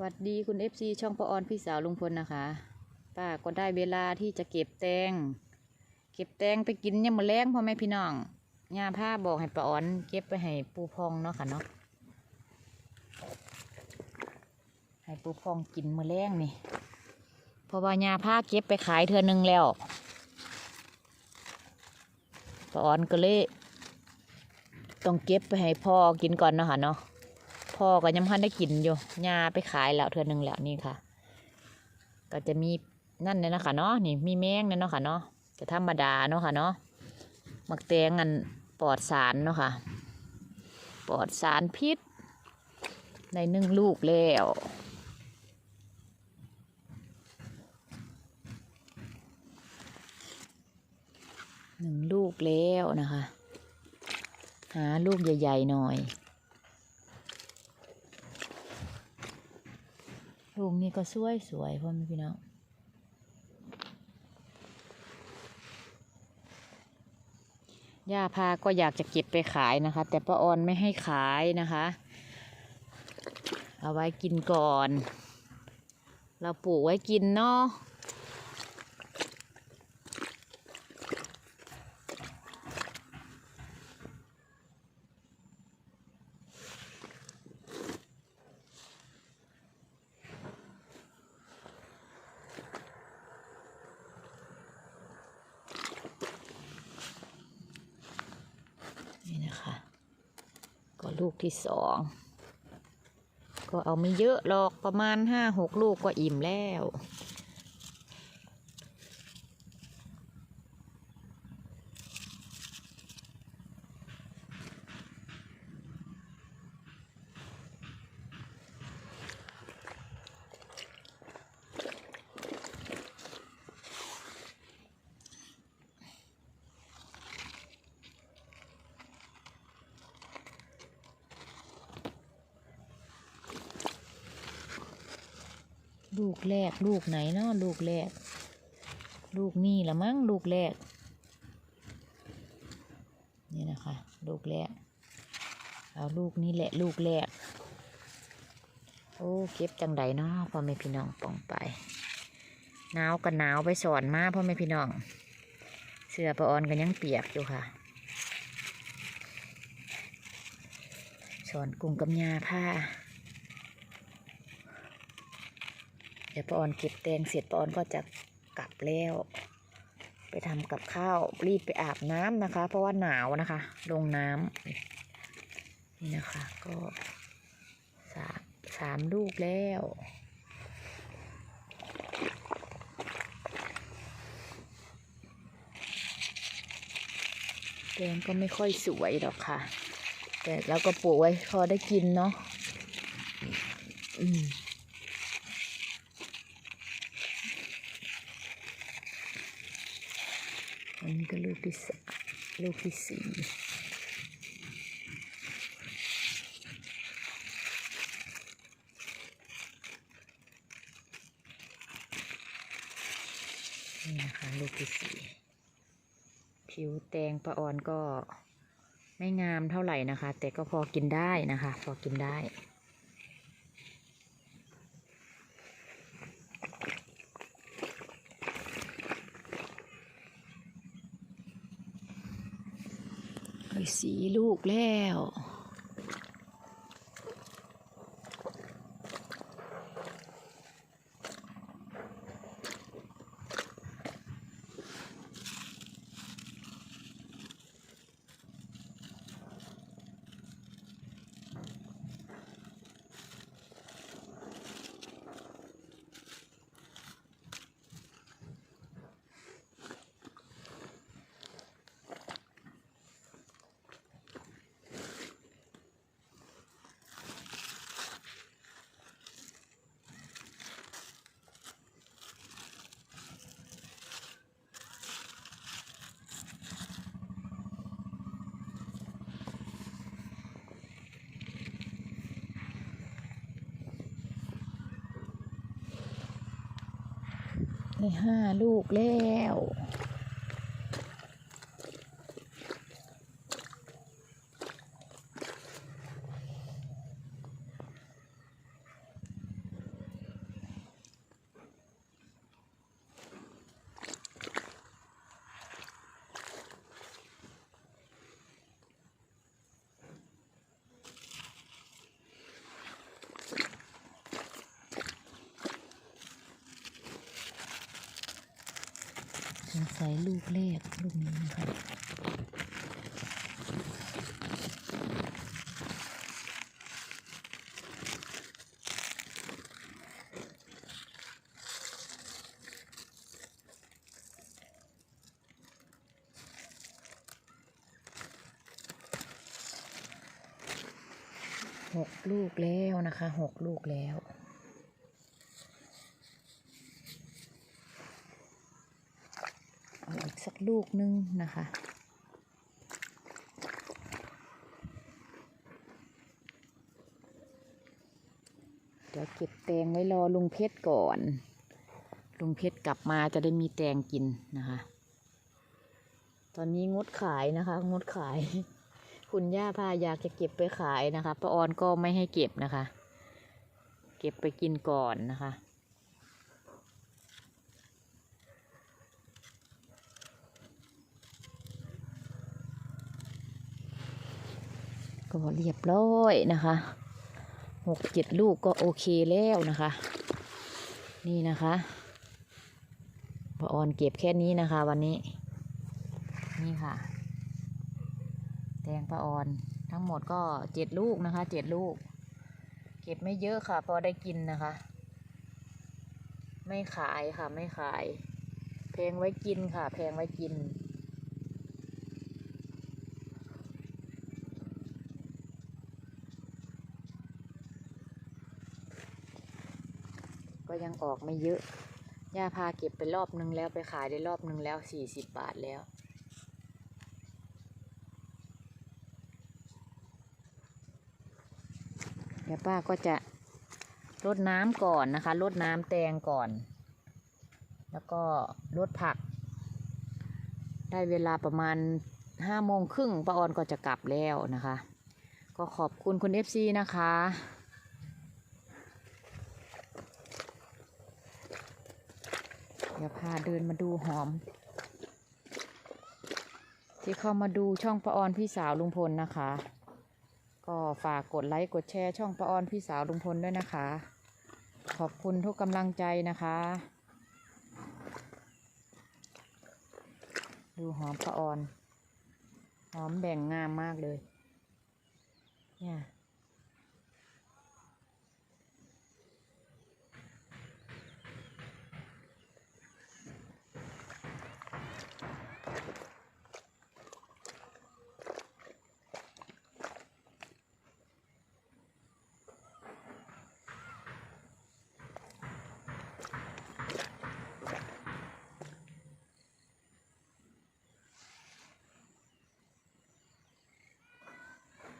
สวัสดีคุณเอฟซีช่องปอออนพี่สาวลุงพลนะคะ ป้าก็ได้เวลาที่จะเก็บแตง เก็บแตงไปกินยามมื้อแรงพ่อแม่พี่น้องย่าผ้าบอกให้ป้าออน เก็บไปให้ปูพองเนาะค่ะเนาะให้ปูพองกินมื้อแรงนี่เพราะว่าย่าผ้าเก็บไปขายเทือนึงแล้วป้าออนก็เลยต้องเก็บไปให้พ่อกินก่อนเนาะค่ะเนาะ พ่อก็ยังพันได้กินอยู่ยาไปขายแล้วเทือหนึ่งแล้วนี่ค่ะ ก็จะมีนั่นเนี่ยนะคะเนาะนี่มีแมงเนี่ยเนาะค่ะเนาะจะธรรมดาเนาะค่ะเนาะมักแตงอันปลอดสารเนาะค่ะปลอดสารพิษในหนึ่งลูกแล้วหนึ่งลูกแล้วนะคะ หาลูกใหญ่ ๆ หน่อย ลูก นี้ก็สวยสวยพ่อแม่พี่น้องย่าพาก็อยากจะเก็บไปขายนะคะ แต่ป้าออนไม่ให้ขายนะคะ เอาไว้กินก่อน เราปลูกไว้กินเนาะ ลูกที่สอง ก็เอาไม่เยอะหรอกประมาณห้าหกลูกก็อิ่มแล้ว ลูกแรก ลูกไหนเนาะลูกแรก ลูกนี่ละมั้งลูกแรก นี่นะคะ ลูกแรก เอาลูกนี้แหละลูกแรก โอ้เก็บจังใดเนาะพ่อแม่พี่น้องป่องไปหนาวกันหนาวไปสอนมาพ่อแม่พี่น้อง เสื้อปะออนกันยังเปียกอยู่ค่ะสอนกุ้งกับยาผ้า เดี๋ยวปอนเก็บแตงเสร็จปอนก็จะกลับแล้ว ไปทำกับข้าวรีบไปอาบน้ำนะคะ เพราะว่าหนาวนะคะ ลงน้ำนี่นะคะ ก็สามสามลูกแล้วแตงก็ไม่ค่อยสวยหรอกค่ะ แต่เราก็ปลูกไว้พอได้กินเนาะอืม อันนี้ ก็ลูกที่สามลูกที่สี่นี่นะคะลูกที่สี่ผิวแตงประออนก็ไม่งามเท่าไหร่นะคะ แต่ก็พอกินได้นะคะ พอกินได้ สีลูกแล้ว ได้ห้าลูกแล้ว ใส่ลูกแรกลูกนี้นะคะหกลูกแล้วนะคะหกลูกแล้ว เอาอีก สักลูกนึงนะคะ เดี๋ยวเก็บแตงไว้รอลุงเพชรก่อน ลุงเพชรกลับมาจะได้มีแตงกินนะคะ ตอนนี้งดขายนะคะ งดขาย คุณย่าพาอยากจะเก็บไปขายนะคะป้าออนก็ไม่ให้เก็บนะคะ เก็บไปกินก่อนนะคะ ก็เรียบร้อยนะคะหกเจ็ดลูกก็โอเคแล้วนะคะ นี่นะคะป้าออนเก็บแค่นี้นะคะ วันนี้ นี่ค่ะ แตงป้าออนทั้งหมดก็เจ็ดลูกนะคะเจ็ดลูก เก็บไม่เยอะค่ะ พอได้กินนะคะ ไม่ขายค่ะไม่ขาย แพงไว้กินค่ะ แพงไว้กิน ก็ ยังออกไม่เยอะย่าพาเก็บไปรอบนึงแล้วไปขายได้รอบนึงแล้วสี่สิบบาทแล้ว เดี๋ยวป้าก็จะรดน้ำก่อนนะคะรดน้ำแตงก่อน แล้วก็รดผัก ได้เวลาประมาณห้าโมงครึ่งป้าออนก็จะกลับแล้วนะคะ ก็ขอบคุณคุณเอฟซีนะคะ เดี๋ยวพาเดินมาดูหอม ที่เข้ามาดูช่องป้าออนพี่สาวลุงพลนะคะ ก็ฝากกดไลค์กดแชร์ช่องป้าออนพี่สาวลุงพลด้วยนะคะ ขอบคุณทุกกำลังใจนะคะ ดูหอมป้าออน หอมแบ่งงามมากเลย เนี่ย